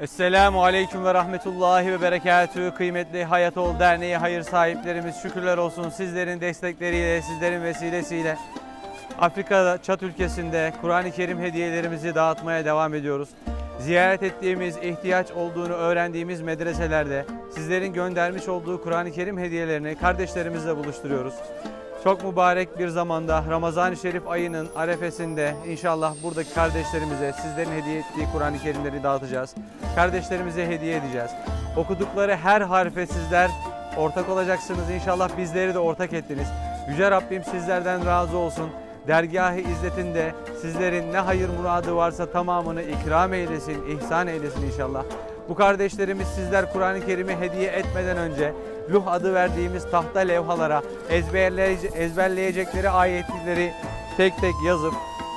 Esselamu Aleyküm ve Rahmetullahi ve Berekatühü. Kıymetli Hayat Ol Derneği hayır sahiplerimiz şükürler olsun sizlerin destekleriyle, sizlerin vesilesiyle Afrika'da Çat ülkesinde Kur'an-ı Kerim hediyelerimizi dağıtmaya devam ediyoruz. Ziyaret ettiğimiz, ihtiyaç olduğunu öğrendiğimiz medreselerde sizlerin göndermiş olduğu Kur'an-ı Kerim hediyelerini kardeşlerimizle buluşturuyoruz. Çok mübarek bir zamanda Ramazan-ı Şerif ayının arefesinde inşallah buradaki kardeşlerimize sizlerin hediye ettiği Kur'an-ı Kerimleri dağıtacağız. Kardeşlerimize hediye edeceğiz. Okudukları her harfe sizler ortak olacaksınız. İnşallah bizleri de ortak ettiniz. Yüce Rabbim sizlerden razı olsun. Dergâh-ı İzzet'inde sizlerin ne hayır muradı varsa tamamını ikram eylesin, ihsan eylesin inşallah. Bu kardeşlerimiz sizler Kur'an-ı Kerim'i hediye etmeden önce Luh adı verdiğimiz tahta levhalara ezberleye- ezberleyecekleri ayetleri tek tek yazıp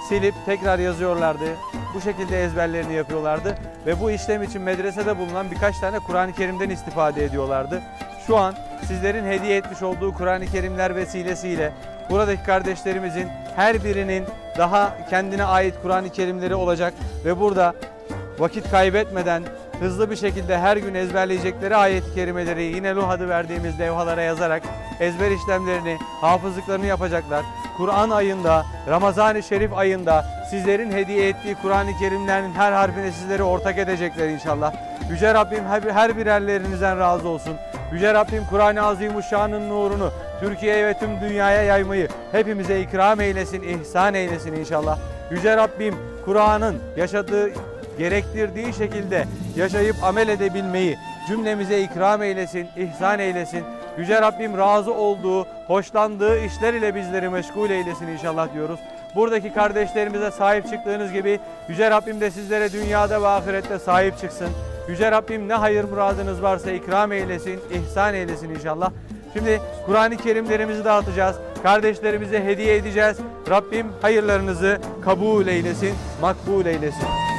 silip tekrar yazıyorlardı. Bu şekilde ezberlerini yapıyorlardı ve bu işlem için medresede bulunan birkaç tane Kur'an-ı Kerim'den istifade ediyorlardı. Şu an sizlerin hediye etmiş olduğu Kur'an-ı Kerimler vesilesiyle buradaki kardeşlerimizin her birinin daha kendine ait Kur'an-ı Kerimleri olacak ve burada vakit kaybetmeden hızlı bir şekilde her gün ezberleyecekleri ayet-i kerimeleri yine Luh adı verdiğimiz levhalara yazarak ezber işlemlerini, hafızlıklarını yapacaklar. Kur'an ayında, Ramazan-ı Şerif ayında sizlerin hediye ettiği Kur'an-ı Kerimlerin her harfine sizleri ortak edecekler inşallah. Yüce Rabbim her birerlerinizden razı olsun. Yüce Rabbim Kur'an-ı Azimuşşan'ın nurunu Türkiye'ye ve tüm dünyaya yaymayı hepimize ikram eylesin, ihsan eylesin inşallah. Yüce Rabbim Kur'an'ın yaşadığı gerektirdiği şekilde yaşayıp amel edebilmeyi cümlemize ikram eylesin, ihsan eylesin. Yüce Rabbim razı olduğu, hoşlandığı işler ile bizleri meşgul eylesin inşallah diyoruz. Buradaki kardeşlerimize sahip çıktığınız gibi Yüce Rabbim de sizlere dünyada ve ahirette sahip çıksın. Yüce Rabbim ne hayır muradınız varsa ikram eylesin, ihsan eylesin inşallah. Şimdi Kur'an-ı Kerimlerimizi dağıtacağız. Kardeşlerimize hediye edeceğiz. Rabbim hayırlarınızı kabul eylesin, makbul eylesin.